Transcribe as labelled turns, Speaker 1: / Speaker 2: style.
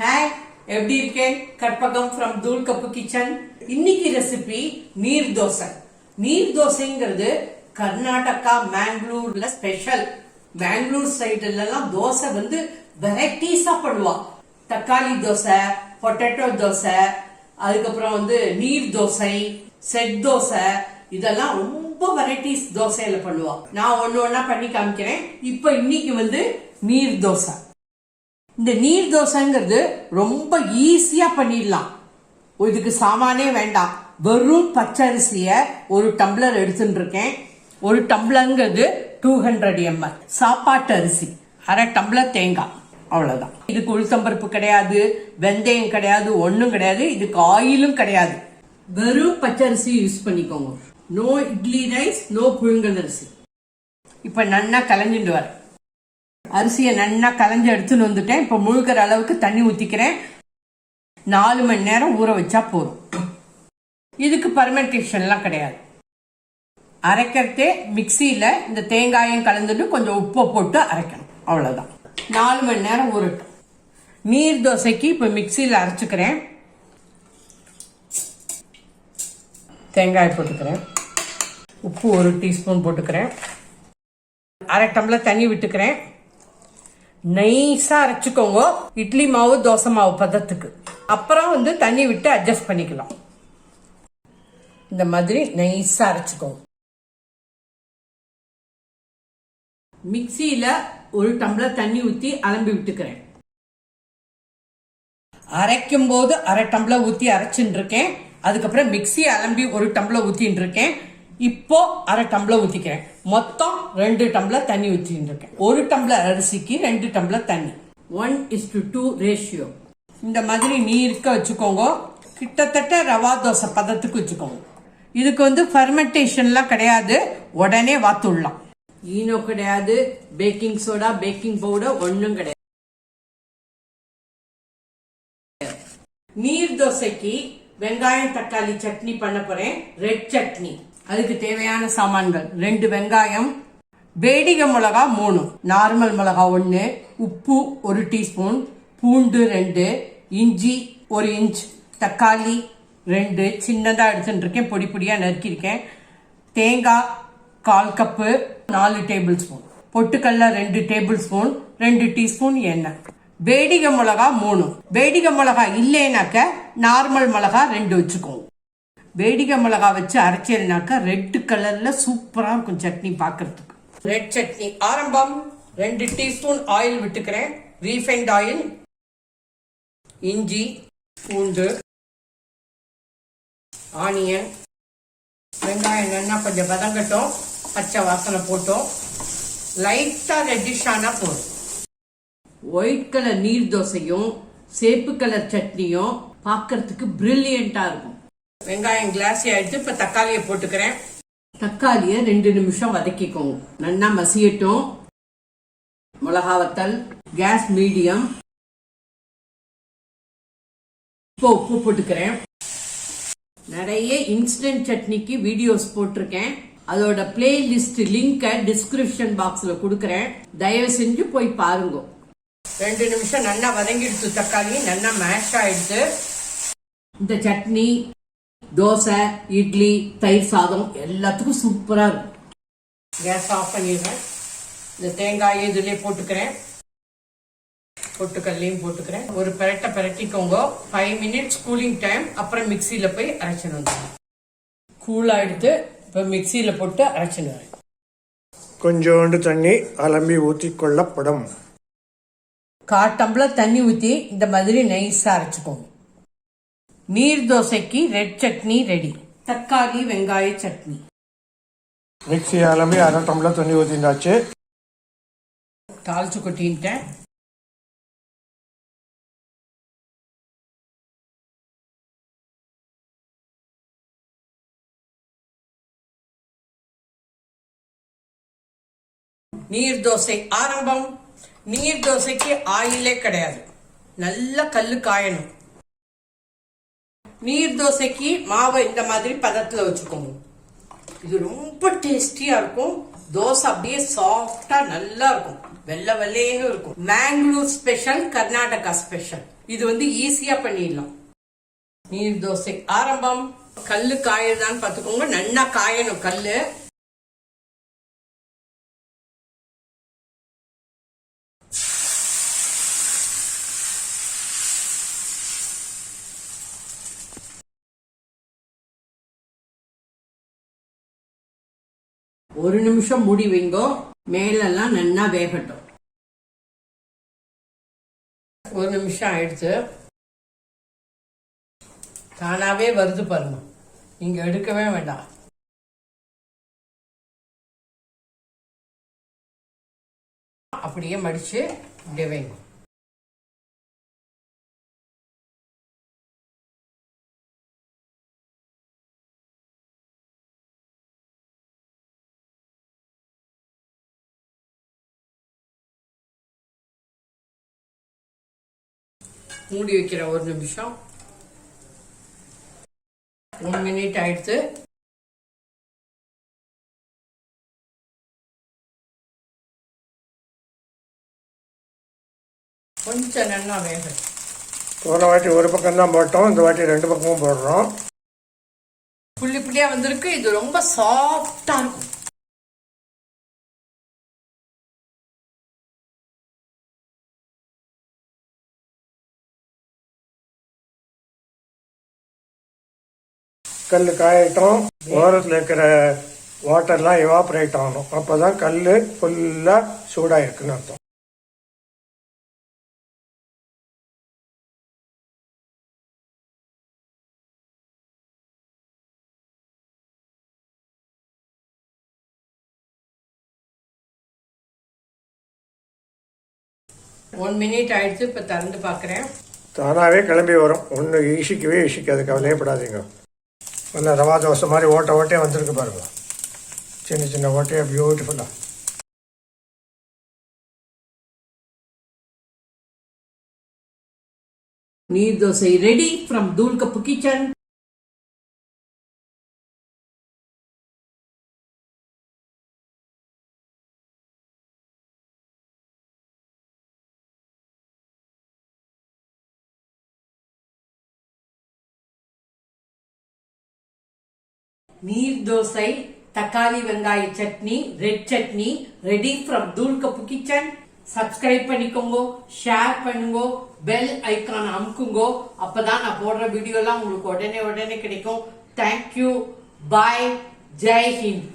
Speaker 1: Hi எப்படி இருக்கேன் Karpagam from Thool cup kitchen இன்னைக்கு ரெசிபி நீர் தோசை. நீர் தோசைங்கிறது கர்நாடகா மேங்களூர்ல ஸ்பெஷல் மேங்களூர் சைடுல எல்லாம் தோசை வந்து வெரைட்டிஸா பண்ணுவா தக்காளி தோசை பொட்டேட்டோ தோசை அதுக்கப்புறம் வந்து நீர் தோசை செட் தோசை இதெல்லாம் ரொம்ப வெரைட்டிஸ் தோசையில பண்ணுவா நான் ஒன்னு ஒன்னா பண்ணி காமிக்கிறேன். இப்ப இன்னைக்கு வந்து நீர் தோசை. இந்த நீர் தோசைங்கிறது ரொம்ப ஈஸியா பண்ணிடலாம். இதுக்கு சாமானே வேண்டாம். வெறும் பச்சரிசிய ஒரு டம்ளர் எடுத்துட்டு இருக்கேன் ஒரு டம்ளர்ங்கிறது டூ ஹண்ட்ரட் எம்எல் சாப்பாட்டு அரிசி. அரை டம்ளர் தேங்காய். அவ்வளவுதான். இதுக்கு உளுத்தம்பருப்பு கிடையாது வெந்தயம் கிடையாது ஒண்ணும் கிடையாது இதுக்கு ஆயிலும் கிடையாது. வெறும் பச்சரிசி யூஸ் பண்ணிக்கோங்க. நோ இட்லி ரைஸ் நோ புழுங்கல் அரிசி. இப்ப நன்னா கலந்துட்டு வரேன். அரிசியை நல்லா கலைஞ்சு எடுத்துன்னு வந்துட்டேன். இப்போ முழுக்கிற அளவுக்கு தண்ணி ஊற்றிக்கிறேன் நாலு மணி நேரம் ஊற வச்சா போதும். இதுக்கு பர்மெண்டேஷன்லாம் கிடையாது. அரைக்கிறதே மிக்சியில் இந்த தேங்காயும் கலந்துட்டு கொஞ்சம் உப்பை போட்டு அரைக்கணும். அவ்வளோதான் நாலு மணி நேரம் ஊறட்டும். நீர் தோசைக்கு இப்போ மிக்சியில் அரைச்சிக்கிறேன். தேங்காய் போட்டுக்கிறேன். உப்பு ஒரு டீஸ்பூன் போட்டுக்கிறேன். அரை டம்ளர் தண்ணி விட்டுக்கிறேன். நைஸா அரைச்சுக்கோங்க. இட்லி மாவு தோசை மாவு பதத்துக்கு. அப்புறம் வந்து தண்ணி விட்டு அட்ஜஸ்ட் பண்ணிக்கலாம். இந்த மாதிரி நைஸா அரைச்சுக்கோங்க. மிக்சியில ஒரு டம்ளர் தண்ணி ஊத்தி அலம்பி விட்டுக்கிறேன். அரைக்கும் போது அரை டம்ளர் ஊத்தி அரைச்சுட்டு இருக்கேன். அதுக்கப்புறம் மிக்சி அலம்பி ஒரு டம்ளர் ஊத்தின்னு இருக்கேன். இப்போ அரை டம்ளர் ஊற்றிக்கிறேன் மொத்தம் ரெண்டு டம்ளர் தண்ணி ஊத்தின்னு இருக்கேன் ஒரு டம்ளர் அரிசிக்கு ரெண்டு டம்ளர் தண்ணி. One is to two ratio இந்த மாதிரி நீர்க்க வச்சுக்கோங்க. கிட்டத்தட்ட ரவா தோசை பதத்துக்கு வச்சுக்கோங்க. இதுக்கு வந்து ஃபர்மெண்டேஷன்லாம் கிடையாது. உடனே வாத்துடலாம். ஈனோ கிடையாது. பேக்கிங் சோடா பேக்கிங் பவுடர் ஒன்றும் கிடையாது. நீர் தோசைக்கு வெங்காயம் தக்காளி சட்னி பண்ண போறேன். ரெட் சட்னி. அதுக்கு தேவையான சாமான்கள். ரெண்டு வெங்காயம் வேடிகை மிளகா மூணு. நார்மல் மிளகா ஒன்று உப்பு ஒரு டீஸ்பூன் பூண்டு ரெண்டு இஞ்சி ஒரு இன்ச் தக்காளி ரெண்டு. சின்னதாக எடுத்துட்டு இருக்கேன் பொடி பொடியாக நறுக்கியிருக்கேன். தேங்காய் கால் கப்பு நாலு டேபிள் ஸ்பூன். பொட்டுக்கல்ல ரெண்டு டேபிள் ஸ்பூன் ரெண்டு டீஸ்பூன் எண்ணெய். வேடிகை மிளகா மூணு. வேடிகை மிளகா இல்லைனாக்க நார்மல் மிளகா ரெண்டு வச்சுக்கோங்க வேடிகை மிளகா வச்சு அரைச்சேனாக்கா ரெட் கலர்ல சூப்பரா இருக்கும் சட்னி பார்க்கிறதுக்கு ரெட் சட்னி ஆரம்பம். ரெண்டு டீஸ்பூன் ஆயில் விட்டுக்கிறேன். ரீஃபைண்ட் ஆயில் இஞ்சி பூண்டு ஆனியன். வெங்காயம் நல்லா கொஞ்சம் வதங்கட்டும். பச்சை வாசனை போட்டோம். லைட்டா ரெட்டிஷ் ஆனா போதும். ஒயிட் கலர் நீர் தோசையும் சேப்பு கலர் சட்னியும் பார்க்கறதுக்கு பிரில்லியண்டா இருக்கும். வெங்காயம் கிளாஸி ஆயிட்டு இப்ப தக்காளியை போட்டுக்கிறேன். தக்காளிய ரெண்டு நிமிஷம் வதக்கிக்கோங்க. நல்லா மசியட்டும். மிளகா வத்தல் கேஸ் மீடியம் இப்போ உப்பு போட்டுக்கிறேன். நிறைய இன்ஸ்டன்ட் சட்னிக்கு வீடியோஸ் போட்டிருக்கேன். அதோட பிளேலிஸ்ட் லிங்கை டிஸ்கிரிப்ஷன் பாக்ஸ்ல கொடுக்கறேன். தயவு செஞ்சு போய் பாருங்க. ரெண்டு நிமிஷம் நல்லா வதங்கிடுச்சு தக்காளி நல்லா மேஷ் ஆயிடுச்சு இந்த சட்னி தோசை இட்லி தயிர் சாதம் எல்லாத்துக்கும் சூப்பரா இருக்கும். கேஸ் ஆஃப் பண்ணிடுறேன். இந்த தேங்காய் இதுலயே போட்டுக்கிறேன். பொட்டுக்கல்லையும் போட்டுக்கிறேன். ஒரு பெரட்டை பெரட்டிக்கோங்க. ஃபைவ் மினிட்ஸ் கூலிங் டைம் அப்புறம் மிக்சியில போய் அரைச்சின்னு வந்துடும் கூலா எடுத்து இப்போ மிக்சியில போட்டு அரைச்சின்னு வரேன்.
Speaker 2: கொஞ்சோண்டு தண்ணி அலம்பி ஊற்றிக் கொள்ளப்படும்
Speaker 1: கால் டம்ளர் தண்ணி ஊற்றி இந்த மாதிரி நைஸாக அரைச்சிக்கோங்க. நீர் தோசைக்கு ரெட் சட்னி ரெடி தக்காளி வெங்காய சட்னி.
Speaker 2: மிக்ஸி அலம்பி அரை டம்ளர் தண்ணி ஊற்றிண்டாச்சு
Speaker 1: தாளிச்சு கொட்டின்ட்டேன் நீர் தோசை ஆரம்பம். நீர் தோசைக்கு ஆயிலே கிடையாது. நல்ல கல்லு காயணும் நீர் தோசைக்கு மாவை இந்த மாதிரி பதத்துல வச்சுக்கோங்க. இது ரொம்ப டேஸ்டியா இருக்கும். தோசை அப்படியே சாஃப்டா நல்லா இருக்கும். வெள்ளை வெள்ளையும் இருக்கும். மேங்களூர் ஸ்பெஷல் கர்நாடகா ஸ்பெஷல் இது வந்து ஈஸியா பண்ணிடலாம். நீர் தோசை ஆரம்பம். கல்லு காயுதான்னு பாத்துக்கோங்க நல்லா காயணும் கல்லு. ஒரு நிமிஷம் மூடி வைங்கோ. மேலெல்லாம் நல்லா வேகட்டும். ஒரு நிமிஷம் ஆயிடுச்சு. தானாவே வருது பாருங்க. இங்க எடுக்கவே வேண்டாம். அப்படியே மடிச்சு இப்படியே வைங்க. மூடி வைக்கிறேன் ஒரு நிமிஷம். ஒன் மினிட் ஆயிடுச்சு. கொஞ்சம் நல்லா வேகும்
Speaker 2: போன வாட்டி ஒரு பக்கம் தான் போட்டோம் இந்த வாட்டி ரெண்டு பக்கமும் போடுறோம்.
Speaker 1: புள்ளி புள்ளியா வந்திருக்கு. இது ரொம்ப சாஃப்டா இருக்கும்.
Speaker 2: கல் காயட்டும். ஓரத்தில் இருக்கிற வாட்டர்லாம் எவாப்ரேட் ஆகணும். அப்போ தான் கல் ஃபுல்லாக சூடாக இருக்குன்னு அர்த்தம்.
Speaker 1: ஒன் மினிட் ஆயிடுச்சு இப்ப திறந்து பாக்குறேன்
Speaker 2: தானாகவே கிளம்பி வரும். ஒன்றும் ஈசிக்கவே ஈசிக்காது கவலையப்படாதீங்க நல்லா ரவா தோசை மாதிரி ஓட்ட ஓட்டையே வந்திருக்கு பாருங்க. சின்ன சின்ன ஓட்டையாக பியூட்டிஃபுல்லாக
Speaker 1: neer dosa ready from Thool cup kitchen neer dosa தக்காளி வெங்காய chutney red chutney ready from Thool cup kitchen subscribe பண்ணிக்கோங்க ஷேர் பண்ணுங்க பெல் ஐக்கான் அமுக்குங்க. அப்பதான் நான் போடுற வீடியோ எல்லாம் உங்களுக்கு உடனே உடனே கிடைக்கும். Thank you bye Jai Hind